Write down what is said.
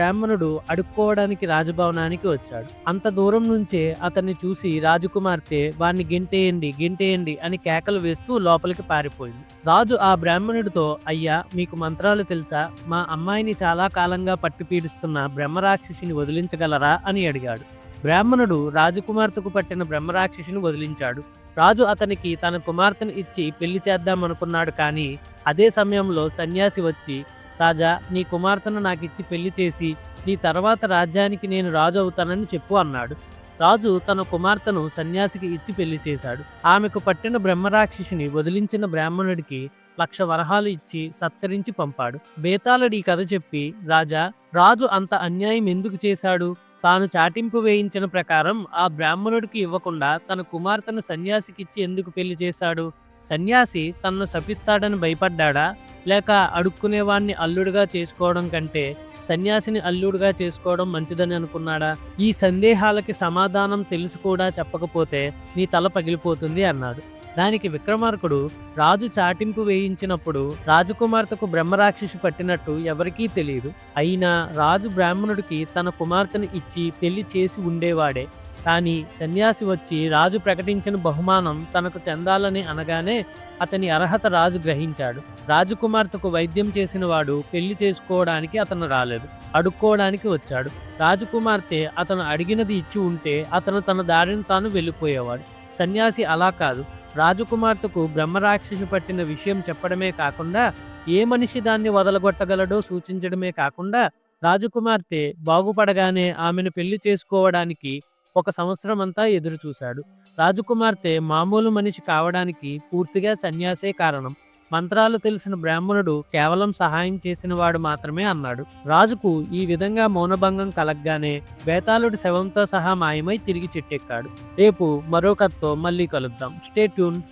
బ్రాహ్మణుడు అడుక్కోవడానికి రాజభవనానికి వచ్చాడు. అంత దూరం నుంచే అతన్ని చూసి రాజకుమార్తె వాణ్ణి గింటేయండి గింటేయండి అని కేకలు వేస్తూ లోపలికి పారిపోయింది. రాజు ఆ బ్రాహ్మణుడితో అయ్యా మీకు మంత్రాలు తెలుసా? మా అమ్మాయిని చాలా కాలంగా పట్టి పీడిస్తున్న బ్రహ్మరాక్షసిని వదిలించగలరా? అని అడిగాడు. బ్రాహ్మణుడు రాజకుమార్తెకు పట్టిన బ్రహ్మరాక్షసిని వదిలించాడు. రాజు అతనికి తన కుమార్తెను ఇచ్చి పెళ్ళి చేద్దామనుకున్నాడు కానీ అదే సమయంలో సన్యాసి వచ్చి రాజా నీ కుమార్తెను నాకు ఇచ్చి పెళ్ళి చేసి నీ తర్వాత రాజ్యానికి నేను రాజు అవుతానని చెప్పు అన్నాడు. రాజు తన కుమార్తెను సన్యాసికి ఇచ్చి పెళ్ళి చేశాడు. ఆమెకు పట్టిన బ్రహ్మరాక్షసుని వదిలించిన బ్రాహ్మణుడికి లక్ష వరహాలు ఇచ్చి సత్కరించి పంపాడు. బేతాళుడి కథ చెప్పి రాజా రాజు అంత అన్యాయం ఎందుకు చేశాడు? తాను చాటింపు వేయించిన ప్రకారం ఆ బ్రాహ్మణుడికి ఇవ్వకుండా తన కుమార్తెను సన్యాసికిచ్చి ఎందుకు పెళ్ళి చేశాడు? సన్యాసి తనను శపిస్తాడని భయపడ్డాడా? లేక అడుక్కునేవాణ్ణి అల్లుడుగా చేసుకోవడం కంటే సన్యాసిని అల్లుడుగా చేసుకోవడం మంచిదని అనుకున్నాడా? ఈ సందేహాలకి సమాధానం తెలిసి కూడా చెప్పకపోతే నీ తల పగిలిపోతుంది అన్నాడు. దానికి విక్రమార్కుడు రాజు చాటింపు వేయించినప్పుడు రాజకుమార్తెకు బ్రహ్మరాక్షసి పట్టినట్టు ఎవరికీ తెలియదు. అయినా రాజు బ్రాహ్మణుడికి తన కుమార్తెను ఇచ్చి పెళ్ళి చేసి ఉండేవాడే. కానీ సన్యాసి వచ్చి రాజు ప్రకటించిన బహుమానం తనకు చెందాలని అనగానే అతని అర్హత రాజు గ్రహించాడు. రాజకుమార్తెకు వైద్యం చేసిన వాడు పెళ్ళి చేసుకోవడానికి అతను రాలేదు. అడుక్కోవడానికి వచ్చాడు. రాజకుమార్తె అతను అడిగినది ఇచ్చి ఉంటే అతను తన దారిని తాను వెళ్ళిపోయేవాడు. సన్యాసి అలా కాదు. రాజకుమార్తెకు బ్రహ్మరాక్షసి పట్టిన విషయం చెప్పడమే కాకుండా ఏ మనిషి దాన్ని వదలగొట్టగలడో సూచించడమే కాకుండా రాజకుమార్తె బాగుపడగానే ఆమెను పెళ్ళి చేసుకోవడానికి ఒక సంవత్సరం అంతా ఎదురు చూశాడు రాజకుమార్తె మామూలు మనిషి కావడానికి పూర్తిగా సన్యాసే కారణం. మంత్రాలు తెలిసిన బ్రాహ్మణుడు కేవలం సహాయం చేసిన వాడు మాత్రమే అన్నాడు. రాజుకు ఈ విధంగా మౌనభంగం కలగ్గానే బేతాళుడి శవంతో సహా మాయమై తిరిగి చెట్టెక్కాడు. రేపు మరో కథతో మళ్ళీ కలుద్దాం. Stay tune